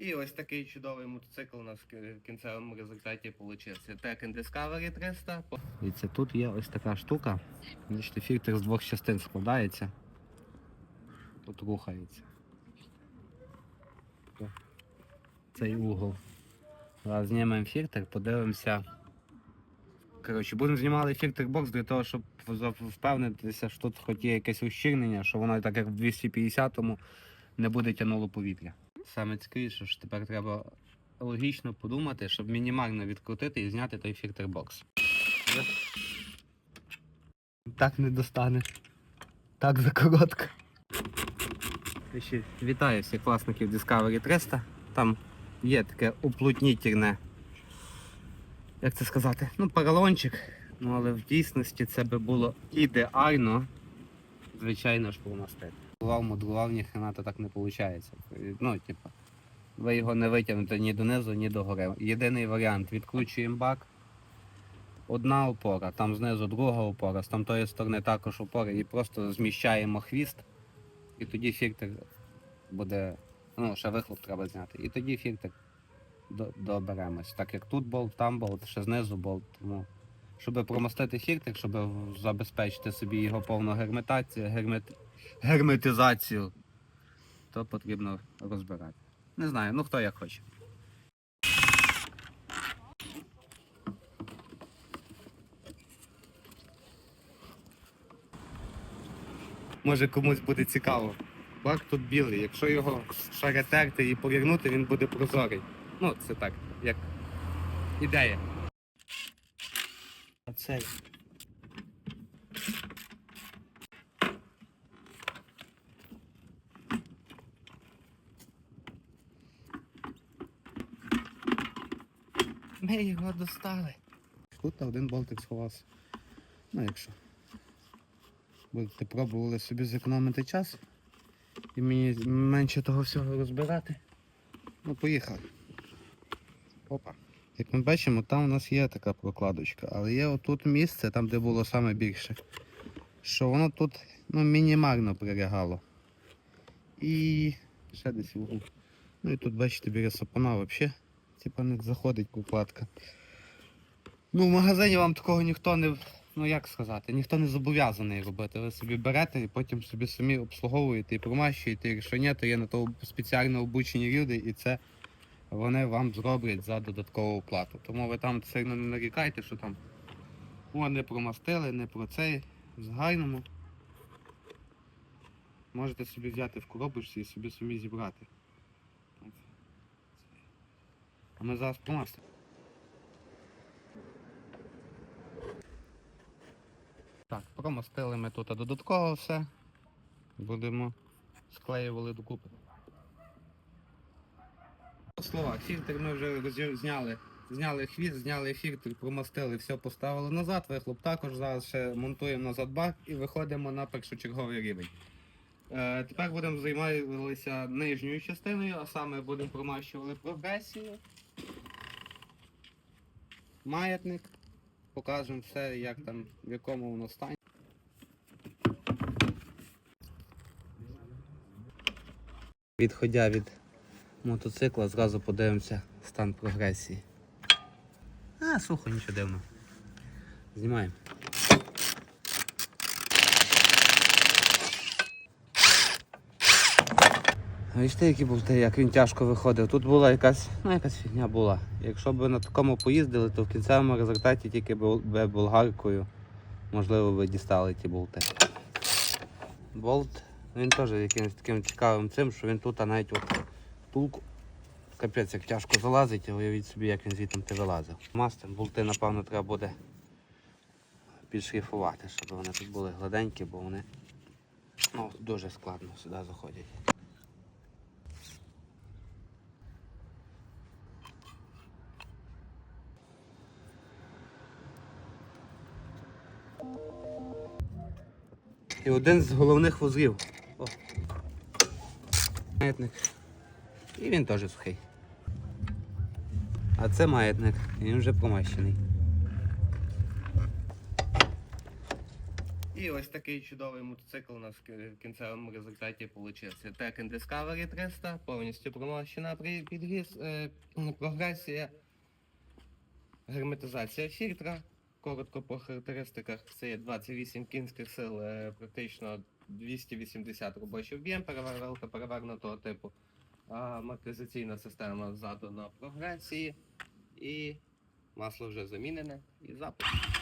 І ось такий чудовий мотоцикл у нас в кінцевому результаті вийшов. Tekken Discovery 300. І це тут є ось така штука. Бачите, фільтр з двох частин складається. Тут рухається. Цей угол. Зараз знімемо фільтр, подивимося. Коротше, будемо знімати фільтр бокс для того, щоб впевнитися, що тут хоч є якесь ущільнення, що воно так як в 250-му не буде тягнуло повітря. Саме цікавіше, що тепер треба логічно подумати, щоб мінімально відкрутити і зняти той фільтр бокс. Так не достане. Так закоротко. Вітаю всіх власників Discovery 300. Там є таке уплотнітельне, як це сказати, ну, поролончик. Ну, але в дійсності це би було ідеально, звичайно ж, помастити. Модрував, модрував, ні хрена то так не виходить. Ну, типу, ви його не витягнете ні донизу, ні догори. Єдиний варіант відкручуємо бак. Одна опора, там знизу друга опора, з тамтої сторони також опора, і просто зміщаємо хвіст, і тоді фільтр буде. Ну, ще вихлоп треба зняти. І тоді фільтр до- доберемось. Так як тут болт, там болт, ще знизу болт. Тому, щоб промостити фільтр, щоб забезпечити собі його повну герметацію, гермет... герметизацію, то потрібно розбирати. Не знаю, ну хто як хоче. Може комусь буде цікаво. Бак тут білий. Якщо його шаретерти і повірнути, він буде прозорий. Ну, це так, як ідея. А цей. Ми його достали. Тут один болтик сховався. Ну, якщо будете пробували собі зекономити час і мені менше того всього розбирати. Ну, поїхали. Опа. Як ми бачимо, там у нас є така прокладочка, але є отут місце, там де було саме більше, що воно тут ну, мінімально прилягало. І ще десь в угол. Ну і тут, бачите, біля сапона взагалі, типа не заходить прокладка. Ну, в магазині вам такого ніхто не, ну як сказати, ніхто не зобов'язаний робити. Ви собі берете і потім собі самі обслуговуєте і промащуєте. Якщо ні, то є на то спеціально обучені люди, і це вони вам зроблять за додаткову плату. Тому ви там сильно не нарікайте, що там о, не промастили, не про це. В загальному можете собі взяти в коробочці і собі самі зібрати. А ми зараз промастимо. Так, промастили ми тут додатково все. Будемо склеювали докупи. Слова, фільтр ми вже зняли. Зняли хвіст, зняли фільтр, промастили, все поставили назад, вихлоп також зараз ще монтуємо назад бак і виходимо на першочерговий рівень. Е, тепер будемо займатися нижньою частиною, а саме будемо промащувати прогресію. Маятник. Покажемо все, як там, в якому воно стані. Відходя від мотоцикла, зразу подивимося стан прогресії. А, сухо, нічого дивного. Знімаємо. Бачите, які болти, як він тяжко виходив. Тут була якась, ну якась фігня була. Якщо б на такому поїздили, то в кінцевому результаті тільки би болгаркою, можливо, ви дістали ті болти. Болт, він теж якимось таким цікавим цим, що він тут а навіть от тулку. Капець, як тяжко залазить, уявіть собі, як він звідти ти вилазив. Мастер, болти, напевно, треба буде підшліфувати, щоб вони тут були гладенькі, бо вони ну, дуже складно сюди заходять. І один з головних вузлів. О. Маятник. І він теж сухий. А це маятник, він вже помащений. І ось такий чудовий мотоцикл у нас в кінцевому результаті получився. Tekken Discovery 300, повністю промощена підвіз, е, прогресія, герметизація фільтра. Коротко по характеристиках це є 28 кінських сил, е, практично 280 робочий об'єм, перевернута перевернутого типу. А, Амортизаційна система ззаду на прогресії і масло вже замінене і запуск.